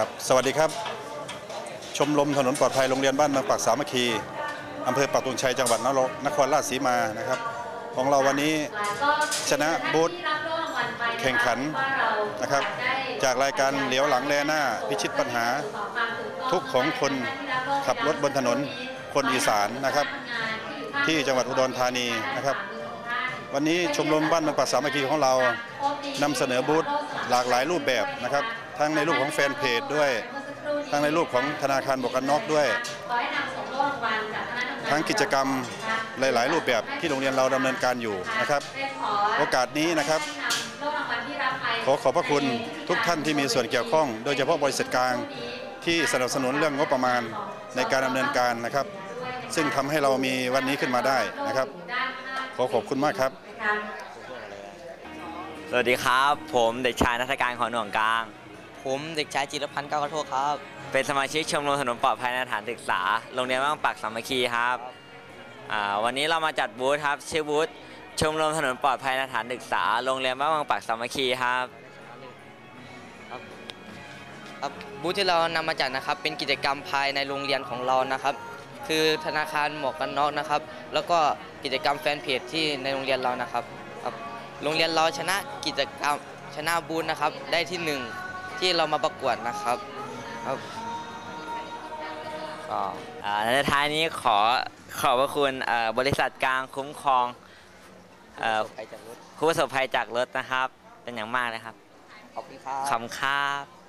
ครับ สวัสดีครับ ชมรมถนนปลอดภัยโรงเรียนบ้านเมืองปากสามัคคีอำเภอปักตุงชัยจังหวัดนรนครราชสีมานะครับ ของเราวันนี้ชนะบูธแข่งขันนะครับ จากรายการเหลียวหลังแลหน้า พิชิตปัญหา ทุกของคนขับรถบนถนนคนอีสานนะครับ ที่จังหวัดอุดรธานีนะครับ วันนี้ชมรมบ้านเมืองปากสามัคคีของเรานำเสนอบูธหลากหลายรูปแบบนะครับ ทั้งในรูปของแฟนเพจด้วย ทั้งในรูปของธนาคารบวกกันน็อกด้วย ทั้งกิจกรรมหลาย ๆ รูปแบบที่โรงเรียนเราดำเนินการอยู่นะครับ โอกาสนี้นะครับ ขอขอบพระคุณทุกท่านที่มีส่วนเกี่ยวข้อง โดยเฉพาะบริษัทกลางที่สนับสนุนเรื่องงบประมาณในการดำเนินการนะครับ ซึ่งทำให้เรามีวันนี้ขึ้นมาได้นะครับ ขอขอบคุณมากครับ สวัสดีครับ ผมเด็กชายนัฐการขอหน่วงกลาง ผมเด็กชายจิรพันธ์ก้าวกระโทกครับ เป็นสมาชิกชมรมถนนปลอดภัยในสถานศึกษา โรงเรียนบ้านปักสามัคคีครับอ่าวันนี้เรามาจัดบูธครับ ชื่อบูธชมรมถนนปลอดภัยในสถานศึกษา โรงเรียนบ้านปักสามัคคีครับครับบูธที่เรานำมาจัดนะครับ เป็นกิจกรรมภายในโรงเรียนของเรานะครับ คือธนาคารหมวกกันน็อกนะครับ แล้วก็กิจกรรมแฟนเพจที่ในโรงเรียนเรานะครับครับ โรงเรียนเราชนะกิจกรรมชนะบูธนะครับ ได้ที่หนึ่ง ที่เรามาประกวดนะครับครับก็อ่าในท้ายนี้ขอขอบพระคุณเอ่อบริษัทกลางคุ้มครองเอ่อผู้ประสบภัยจากรถนะครับ เป็นอย่างมากเลยครับขอบคุณครับขอบคุณครับ